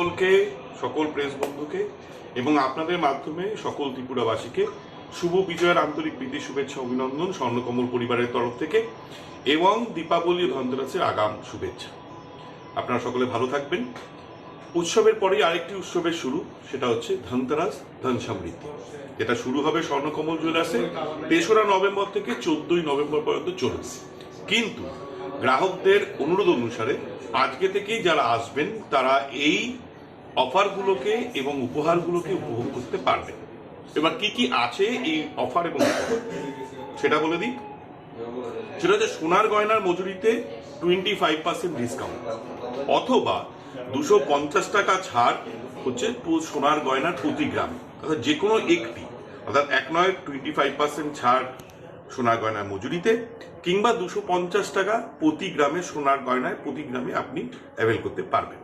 সকলকে, সকল প্রেস বন্ধুকে এবং আপনাদের মাধ্যমে সকল ত্রিপুরাবাসীকে শুভ বিজয়ের আন্তরিক প্রীতি শুভেচ্ছা, অভিনন্দন স্বর্ণকমল পরিবারের তরফ থেকে এবং দীপাবলি ধনতেরাসের আগাম শুভেচ্ছা। আপনারা সকলে ভালো থাকবেন। উৎসবের পরেই আরেকটি উৎসবের শুরু, সেটা হচ্ছে ধনতেরাস, ধন সমৃদ্ধি। যেটা শুরু হবে স্বর্ণকমল জুয়েলার্সে তেসরা নভেম্বর থেকে চোদ্দই নভেম্বর পর্যন্ত চলবে কিন্তু গ্রাহকদের অনুরোধ অনুসারে আজকে থেকেই যারা আসবেন, তারা এই অফারগুলোকে এবং উপহারগুলোকে উপভোগ করতে পারবেন এবার কি কি আছে এই অফার এবং সেটা বলে দিই। সেটা হচ্ছে সোনার গয়নার মজুরিতে টোয়েন্টি ফাইভ পার্সেন্ট ডিসকাউন্ট অথবা দুশো পঞ্চাশ টাকা ছাড় হচ্ছে সোনার গয়নার প্রতি গ্রাম। অর্থাৎ যে কোনো একটি, অর্থাৎ এক নয় টোয়েন্টি ফাইভ পার্সেন্ট ছাড় সোনার গয়নার মজুরিতে কিংবা দুশো পঞ্চাশ টাকা প্রতি গ্রামে সোনার গয়নায় প্রতি গ্রামে আপনি অ্যাভেল করতে পারবেন।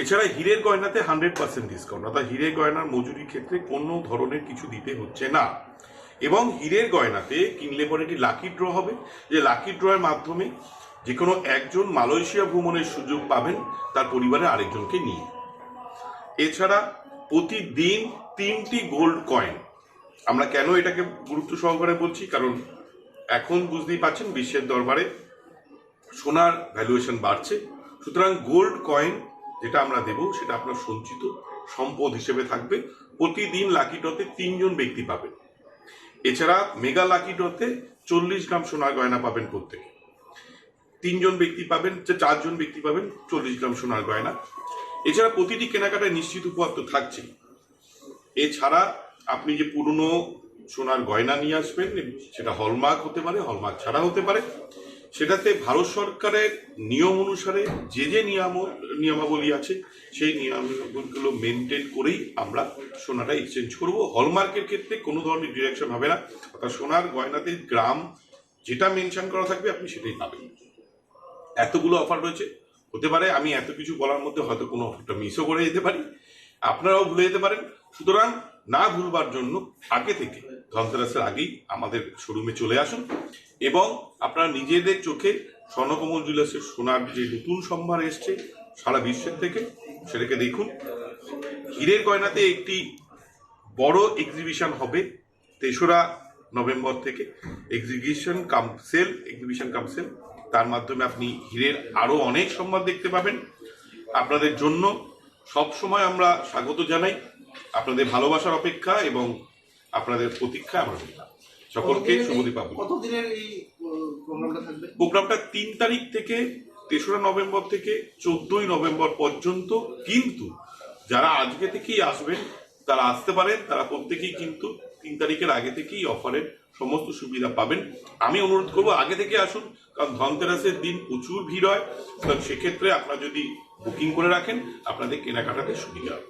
এছাড়া হীরের গয়নাতে হান্ড্রেড পার্সেন্ট ডিসকাউন্ট অর্থাৎ হীরের গয়নার মজুরির ক্ষেত্রে কোনো ধরনের কিছু দিতে হচ্ছে না। এবং হীরের গয়নাতে কিনলে পরে একটি লাকি ড্র হবে? যে লাকি ড্রয়ের মাধ্যমে যে কোনো একজন মালয়েশিয়া ভ্রমণের সুযোগ পাবেন তার পরিবারের আরেকজনকে নিয়ে। এছাড়া প্রতিদিন তিনটি গোল্ড কয়েন আমরা কেন এটাকে গুরুত্ব সহকারে বলছি? কারণ এখন বুঝতেই পাচ্ছেন বিশ্বের দরবারে সোনার ভ্যালুয়েশন বাড়ছে। সুতরাং গোল্ড কয়েন যেটা আমরা দেব সেটা আপনার সঞ্চিত সম্পদ হিসেবে থাকবে। প্রতিদিন লাকি ড্রতে তিনজন ব্যক্তি পাবেন। এছাড়া মেগা লাকি ড্রতে চল্লিশ গ্রাম সোনার গয়না পাবেন প্রত্যেকে। তিনজন ব্যক্তি পাবেন চারজন ব্যক্তি পাবেন চল্লিশ গ্রাম সোনার গয়না। এছাড়া প্রতিটি কেনাকাটায় নিশ্চিত উপহার তো থাকছেই। এছাড়া আপনি যে পুরনো সোনার গয়না নিয়ে আসবেন, সেটা হলমার্ক হতে পারে হলমার্ক ছাড়া হতে পারে। সেটাতে ভারত সরকারের নিয়ম অনুসারে যে যে নিয়ম নিয়মাবলী আছে, সেই নিয়মাবলীগুলো মেনটেন করেই আমরা সোনাটা এক্সচেঞ্জ করব। হলমার্কের ক্ষেত্রে কোনো ধরনের ডিরেকশন হবে না। অর্থাৎ সোনার গয়নাতে গ্রাম যেটা মেনশন করা থাকবে, আপনি সেটাই পাবেন। এতগুলো অফার রয়েছে। হতে পারে আমি এত কিছু বলার মধ্যে হয়তো কোনো অফারটা মিসও করে যেতে পারি। আপনারাও ভুলে যেতে পারেন। সুতরাং না ভুলবার জন্য আগে থেকে ধনতেরাসের আগেই আমাদের শোরুমে চলে আসুন। এবং আপনারা নিজেদের চোখে স্বর্ণকমল জুয়েলার্সের সোনার যে নতুন সম্ভার এসছে সারা বিশ্বের থেকে, সেটাকে দেখুন। হীরের গয়নাতে একটি বড় এক্সিবিশন হবে তেসরা নভেম্বর থেকে। Exhibition cum sale exhibition cum sale তার মাধ্যমে আপনি হীরের আরও অনেক সম্মান দেখতে পাবেন। আপনাদের জন্য সব সময় আমরা স্বাগত জানাই। আপনাদের ভালোবাসার অপেক্ষা এবং আপনাদের প্রতীক্ষা আমরা। সকলকে শুভ দীপাবলি কতদিনের এই প্রোগ্রামটা থাকবে? প্রোগ্রামটা তিন তারিখ থেকে তেসরা নভেম্বর থেকে চোদ্দই নভেম্বর পর্যন্ত কিন্তু যারা আজকে থেকেই আসবেন তারা আসতে পারেন তারা প্রত্যেকেই কিন্তু তিন তারিখের আগে থেকেই অফারের সমস্ত সুবিধা পাবেন। আমি অনুরোধ করব আগে থেকে আসুন কারণ ধনতেরাসের দিন প্রচুর ভিড় হয়। সেক্ষেত্রে আপনারা যদি বুকিং করে রাখেন আপনাদের কেনাকাটাতে সুবিধা হবে।